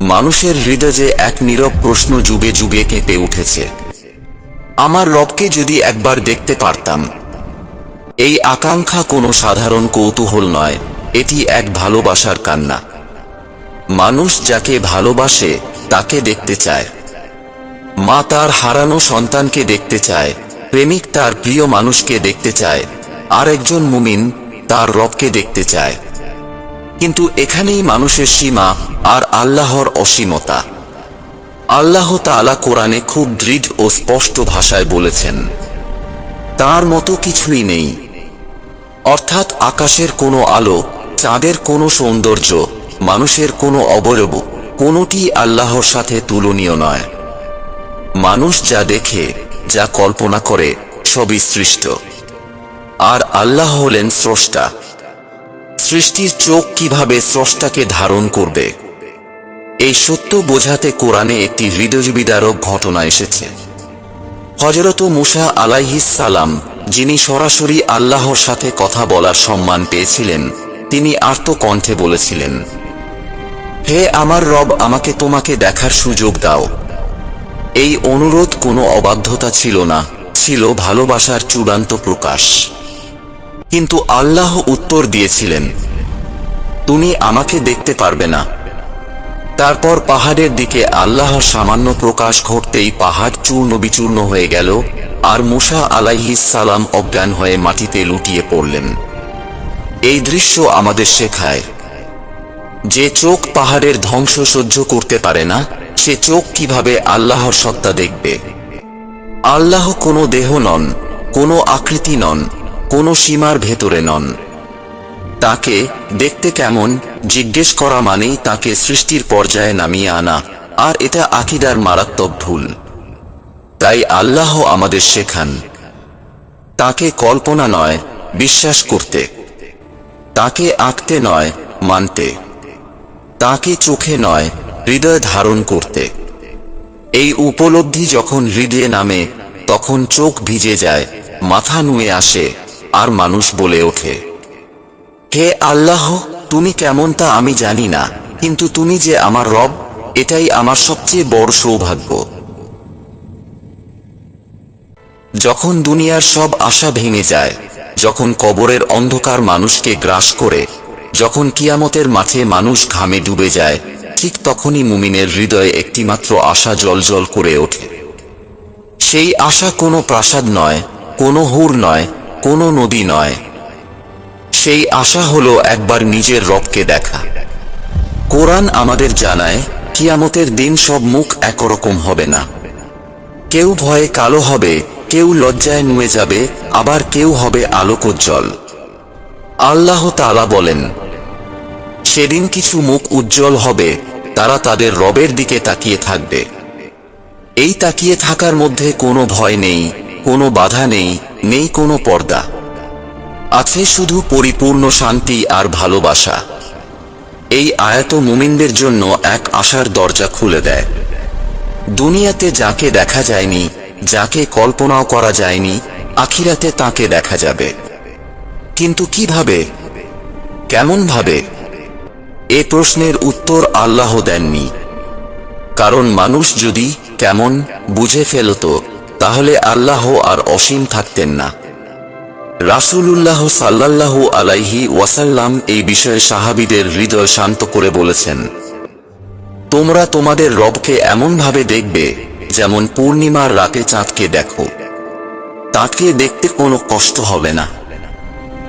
মানুষের হৃদয়ে এক নীরব প্রশ্ন যুগে যুগে কেঁপে উঠেছে। আমার রবকে যদি একবার দেখতে পারতাম, এই আকাঙ্ক্ষা কোনো সাধারণ কৌতূহল নয়, এটি এক ভালোবাসার কান্না। মানুষ যাকে ভালোবাসে, তাকে দেখতে চায়। মা তার হারানো সন্তানকে দেখতে চায়, প্রেমিক তার প্রিয় মানুষকে দেখতে চায় আর একজন মুমিন তার রবকে দেখতে চায়। কিন্তু এখানেই মানুষের সীমা আর আল্লাহর অসীমতা। আল্লাহ তাআলা কোরআনে খুব দৃঢ় ও স্পষ্ট ভাষায় বলেছেন, তার মতো কিছুই নেই। অর্থাৎ আকাশের কোনো আলো, চাঁদের কোনো সৌন্দর্য, মানুষের কোনো অবয়ব, কোনোটি আল্লাহর সাথে তুলনীয় নয়। মানুষ যা দেখে, যা কল্পনা করে, সবই সৃষ্ট। আর আল্লাহ হলেন স্রষ্টা। সৃষ্টির চোখ কীভাবে স্রষ্টাকে ধারণ করবে? এই সত্য বোঝাতে কোরআনে একটি হৃদয়বিদারক ঘটনা এসেছে। হজরত মুসা আলাইহিস সালাম, যিনি সরাসরি আল্লাহর সাথে কথা বলার সম্মান পেয়েছিলেন, তিনি আর্ত কণ্ঠে বলেছিলেন, হে আমার রব, আমাকে তোমাকে দেখার সুযোগ দাও। এই অনুরোধ কোনো অবাধ্যতা ছিল না, ছিল ভালোবাসার চূড়ান্ত প্রকাশ। কিন্তু আল্লাহ উত্তর দিয়েছিলেন, তুমি আমাকে দেখতে পারবে না। তারপর পাহাড়ের দিকে আল্লাহর সামান্য প্রকাশ ঘটতেই পাহাড় চূর্ণ বিচূর্ণ হয়ে গেল আর মুসা আলাইহিস সালাম অজ্ঞান হয়ে মাটিতে লুটিয়ে পড়লেন। এই দৃশ্য আমাদের শেখায়, যে চোখ পাহাড়ের ধ্বংস সহ্য করতে পারে না, সে চোখ কীভাবে আল্লাহর সত্তা দেখবে? আল্লাহ কোনো দেহ নন, কোনো আকৃতি নন কোনো সীমার ভেতরে নন। তাকে দেখতে কেমন, জিজ্ঞেস করা মানেই তাকে সৃষ্টির পর্যায়ে নামিয়ে আনা, আর এটা আকিদার মারাত্মক ভুল। তাই আল্লাহ আমাদের শেখান। তাকে কল্পনা নয়, বিশ্বাস করতে। তাকে আঁকতে নয়, মানতে। তাকে চোখে নয়, হৃদয় ধারণ করতে। এই উপলব্ধি যখন হৃদয়ে নামে, তখন চোখ ভিজে যায়, মাথা নুয়ে আসে। আর মানুষ বলে ওঠে। হে আল্লাহ, তুমি কেমন তা আমি জানি না, কিন্তু তুমি যে আমার রব, এটাই আমার সবচেয়ে বড় সৌভাগ্য। যখন দুনিয়ার সব আশা ভেঙে যায়, যখন কবরের অন্ধকার মানুষকে গ্রাস করে, যখন কিয়ামতের মাঠে মানুষ ঘামে ডুবে যায়, ঠিক তখনই মুমিনের হৃদয়ে একটিমাত্র আশা জলজল করে ওঠে। সেই আশা কোনো প্রাসাদ নয়, কোনো হুর নয় কোনো নদী নয়। সেই আশা হলো একবার নিজের রবকে দেখা। কোরআন আমাদের জানায়, কিয়ামতের দিন সব মুখ একরকম হবে না। কেউ ভয়ে কালো হবে, কেউ লজ্জায় নুয়ে যাবে, আবার কেউ হবে আলোকোজ্জ্বল। আল্লাহ তালা বলেন, সেদিন কিছু মুখ উজ্জ্বল হবে, তারা তাদের রবের দিকে তাকিয়ে থাকবে। এই তাকিয়ে থাকার মধ্যে কোনো ভয় নেই, কোনো বাধা নেই নেই কোনো পর্দা। আছে শুধু পরিপূর্ণ শান্তি আর ভালোবাসা। এই আয়াত মুমিনদের জন্য এক আশার দরজা খুলে দেয়। দুনিয়াতে যাকে দেখা যায়নি, যাকে কল্পনাও করা যায়নি, আখিরাতে তাকে দেখা যাবে। কিন্তু কীভাবে? কেমন ভাবে এ প্রশ্নের উত্তর আল্লাহ দেননি। কারণ মানুষ যদি কেমন বুঝে ফেলত তাহলে আল্লাহ আর অসীম থাকতেন না। রাসূলুল্লাহ সাল্লাল্লাহু আলাইহি ওয়াসাল্লাম এই বিষয়ে সাহাবীদের হৃদয় শান্ত করে বলেছেন, তোমরা তোমাদের রবকে এমনভাবে দেখবে যেমন পূর্ণিমার রাতে চাঁদকে দেখো। তাকে দেখতে কোনো কষ্ট হবে না।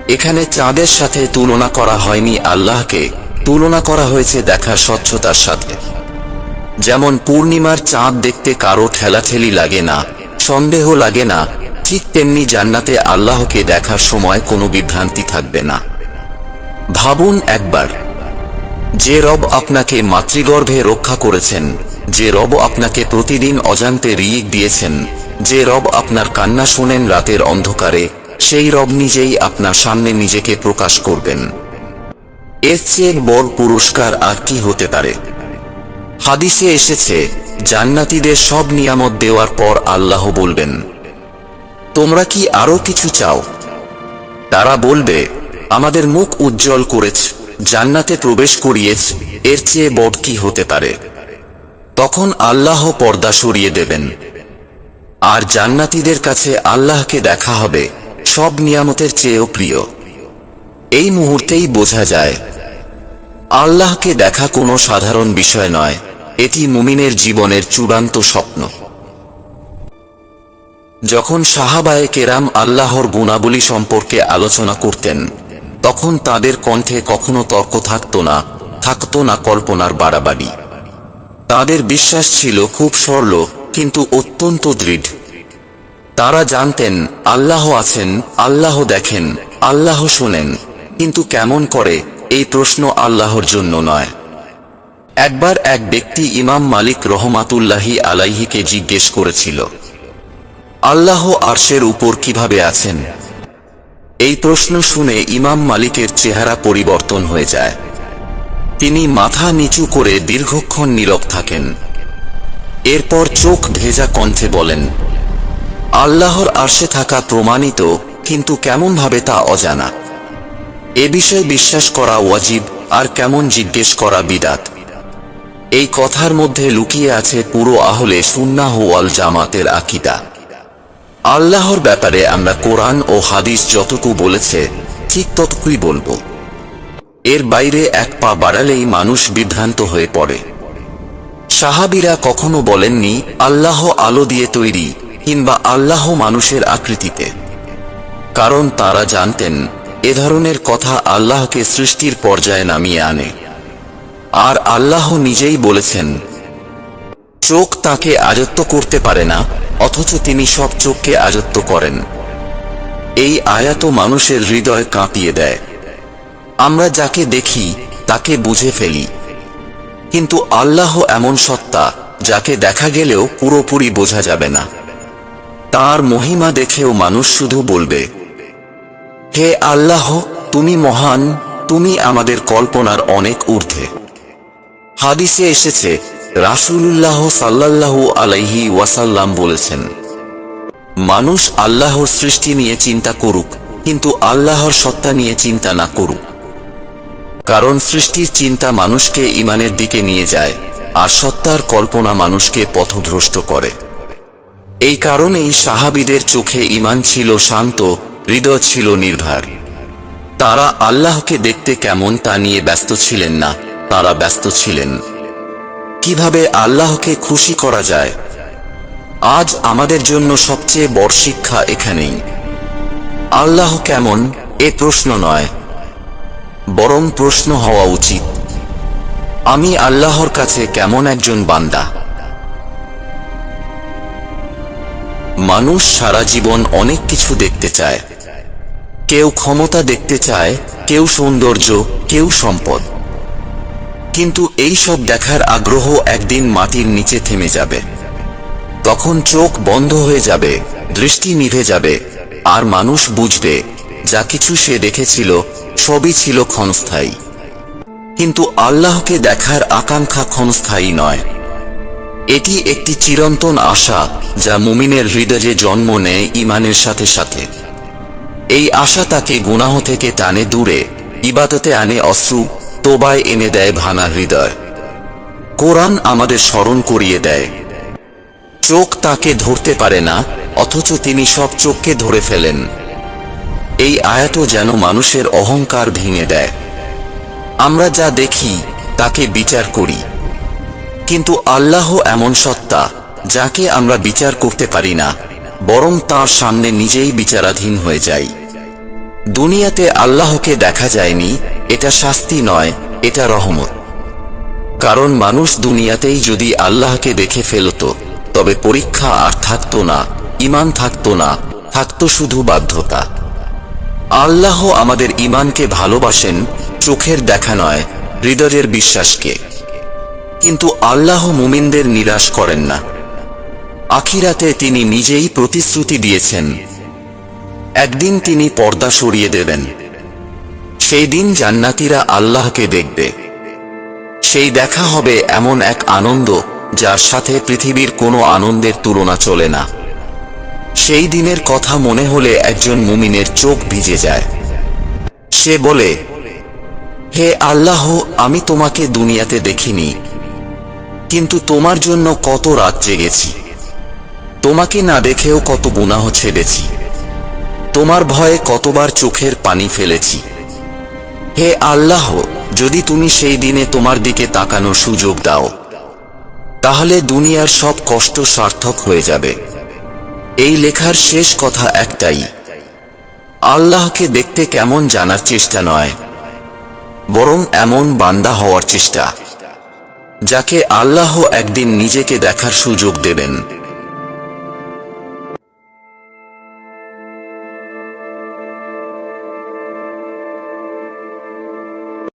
এখানে চাঁদের সাথে তুলনা করা হয়নি আল্লাহকে, তুলনা করা হয়েছে দেখার স্বচ্ছতার সাথে। যেমন পূর্ণিমার চাঁদ দেখতে কারও ঠেলাঠেলি লাগে না সন্দেহ লাগে না। ঠিক তেমনি জান্নাতে আল্লাহকে দেখার সময় কোনো বিভ্রান্তি থাকবে না। ভাবুন একবার, যে রব আপনাকে মাতৃগর্ভে রক্ষা করেছেন, যে রব আপনাকে প্রতিদিন অজান্তে রিক দিয়েছেন, যে রব আপনার কান্না শোনেন রাতের অন্ধকারে, সেই রব নিজেই আপনার সামনে নিজেকে প্রকাশ করবেন। এর চেয়ে বড় পুরস্কার আর কি হতে পারে? হাদিসে এসেছে জান্নাতীদের সব নিয়ামত দেওয়ার পর আল্লাহ বলবেন, তোমরা কি আরও কিছু চাও? তারা বলবে, আমাদের মুখ উজ্জ্বল করেছ, জান্নাতে প্রবেশ করিয়েছ, এর চেয়ে বড় কি হতে পারে? তখন আল্লাহ পর্দা সরিয়ে দেবেন। আর জান্নাতীদের কাছে আল্লাহকে দেখা হবে, সব নিয়ামতের চেয়েও প্রিয়। এই মুহূর্তেই বোঝা যায়, আল্লাহকে দেখা কোনো সাধারণ বিষয় নয়। এটি মুমিনের জীবনের চূড়ান্ত স্বপ্ন। যখন সাহাবায়ে কেরাম আল্লাহর গুণাবলী সম্পর্কে আলোচনা করতেন, তখন তাদের কণ্ঠে কখনো তর্ক থাকত না থাকত না কল্পনার বাড়াবাড়ি। তাদের বিশ্বাস ছিল খুব সরল, কিন্তু অত্যন্ত দৃঢ়। তারা জানতেন, আল্লাহ আছেন, আল্লাহ দেখেন, আল্লাহ শোনেন, কিন্তু কেমন করে, এই প্রশ্ন আল্লাহর জন্য নয়। একবার এক ব্যক্তি ইমাম মালিক রহমাতুল্লাহি আলাইহিকে জিজ্ঞেস করেছিল, আল্লাহ আরশের উপর কীভাবে আছেন? এই প্রশ্ন শুনে ইমাম মালিকের চেহারা পরিবর্তন হয়ে যায়। তিনি মাথা নিচু করে দীর্ঘক্ষণ নীরব থাকেন। এরপর চোখ ভেজা কণ্ঠে বলেন, আল্লাহর আরশে থাকা প্রমাণিত, কিন্তু কেমনভাবে তা অজানা? এ বিষয়ে বিশ্বাস করা ওয়াজিব, আর কেমন জিজ্ঞেস করা বিদাত? এই কথার মধ্যে লুকিয়ে আছে পুরো আহলে সুন্নাহ ওয়াল জামাতের আকিদা। আল্লাহর ব্যাপারে আমরা কোরআন ও হাদিস যতটুকু বলেছে, ঠিক ততটুকুই বলব। এর বাইরে এক পা বাড়ালেই মানুষ বিভ্রান্ত হয়ে পড়ে। সাহাবিরা কখনো বলেননি, আল্লাহ আলো দিয়ে তৈরি কিংবা আল্লাহ মানুষের আকৃতিতে। কারণ তারা জানতেন, এ ধরনের কথা আল্লাহকে সৃষ্টির পর্যায়ে নামিয়ে আনে। আর আল্লাহ নিজেই বলেছেন, চোখ তাকে আয়ত্ত করতে পারে না, অথচ তিনি সব চোখকে আয়ত্ত করেন। এই আয়াত মানুষের হৃদয় কাঁপিয়ে দেয়। আমরা যাকে দেখি, তাকে বুঝে ফেলি। কিন্তু আল্লাহ এমন সত্তা, যাকে দেখা গেলেও পুরোপুরি বোঝা যাবে না। তার মহিমা দেখেও মানুষ শুধু বলবে, হে আল্লাহ, তুমি মহান, তুমি আমাদের কল্পনার অনেক ঊর্ধ্বে। হাদিসে এসেছে, রাসূলুল্লাহ সাল্লাল্লাহু আলাইহি ওয়াসাল্লাম বলেছেন, মানুষ আল্লাহর সৃষ্টি নিয়ে চিন্তা করুক, কিন্তু আল্লাহর সত্তা নিয়ে চিন্তা না করুক। কারণ সৃষ্টির চিন্তা মানুষকে ইমানের দিকে নিয়ে যায়, আর সত্তার কল্পনা মানুষকে পথভ্রষ্ট করে। এই কারণেই সাহাবিদের চোখে ইমান ছিল শান্ত, হৃদয় ছিল নির্ভার তারা আল্লাহকে দেখতে কেমন তা নিয়ে ব্যস্ত ছিলেন না। তারা ব্যস্ত ছিলেন। কীভাবে আল্লাহকে খুশি করা যায়? আজ আমাদের জন্য সবচেয়ে বড় শিক্ষা এখানেই। আল্লাহ কেমন? এ প্রশ্ন নয়। বরং প্রশ্ন হওয়া উচিত। আমি আল্লাহর কাছে কেমন একজন বান্দা? মানুষ সারা জীবন অনেক কিছু দেখতে চায়। কেউ ক্ষমতা দেখতে চায়, কেউ সৌন্দর্য, কেউ সম্পদ। কিন্তু এই সব দেখার আগ্রহ একদিন মাটির নিচে থেমে যাবে। তখন চোখ বন্ধ হয়ে যাবে, দৃষ্টি নিভে যাবে, আর মানুষ বুঝবে, যা কিছু সে দেখেছিল, সবই ছিল ক্ষণস্থায়ী। কিন্তু আল্লাহকে দেখার আকাঙ্ক্ষা ক্ষণস্থায়ী নয়। এটি একটি চিরন্তন আশা যা মুমিনের হৃদয়ে জন্ম নেয় ইমানের সাথে সাথে। এই আশা তাকে গুনাহ থেকে টানে দূরে, ইবাদতে আনে অশ্রু তোবায় এনে দেয় ভানা হৃদয়। কোরআন আমাদের স্মরণ করিয়ে দেয়। চোখ তাকে ধরতে পারে না, অথচ তিনি সব চোখকে ধরে ফেলেন। এই আয়াত যেন মানুষের অহংকার ভেঙে দেয়। আমরা যা দেখি, তাকে বিচার করি। কিন্তু আল্লাহ এমন সত্তা, যাকে আমরা বিচার করতে পারি না, বরং তার সামনে নিজেই বিচারাধীন হয়ে যাই। দুনিয়াতে আল্লাহকে দেখা যায়নি, এটা শাস্তি নয়, এটা রহমত। কারণ মানুষ দুনিয়াতেই যদি আল্লাহকে দেখে ফেলত, তবে পরীক্ষা আর থাকতো না ইমান থাকত না, থাকত শুধু বাধ্যতা। আল্লাহ আমাদের ইমানকে ভালোবাসেন, চোখের দেখা নয়, হৃদয়ের বিশ্বাসকে। কিন্তু আল্লাহ মুমিনদের নিরাশ করেন না। আখিরাতে তিনি নিজেই প্রতিশ্রুতি দিয়েছেন একদিন তিনি পর্দা সরিয়ে দেবেন। সেই দিন জান্নাতিরা আল্লাহকে দেখবে। সেই দেখা হবে এমন এক আনন্দ যার সাথে পৃথিবীর কোনো আনন্দের তুলনা চলে না। সেই দিনের কথা মনে হলে একজন মুমিনের চোখ ভিজে যায়। সে বলে, হে আল্লাহ, আমি তোমাকে দুনিয়াতে দেখিনি, কিন্তু তোমার জন্য কত রাত জেগেছি। তোমাকে না দেখেও কত গুনাহ ছেড়েছি। তোমার ভয়ে কতবার চোখের পানি ফেলেছি। হে আল্লাহ, যদি তুমি সেই দিনে তোমার দিকে তাকানোর সুযোগ দাও, তাহলে দুনিয়ার সব কষ্ট সার্থক হয়ে যাবে। এই লেখার শেষ কথা একটাই, আল্লাহকে দেখতে কেমন জানার চেষ্টা নয়, বরং এমন বান্দা হওয়ার চেষ্টা, যাকে আল্লাহ একদিন নিজেকে দেখার সুযোগ দেবেন।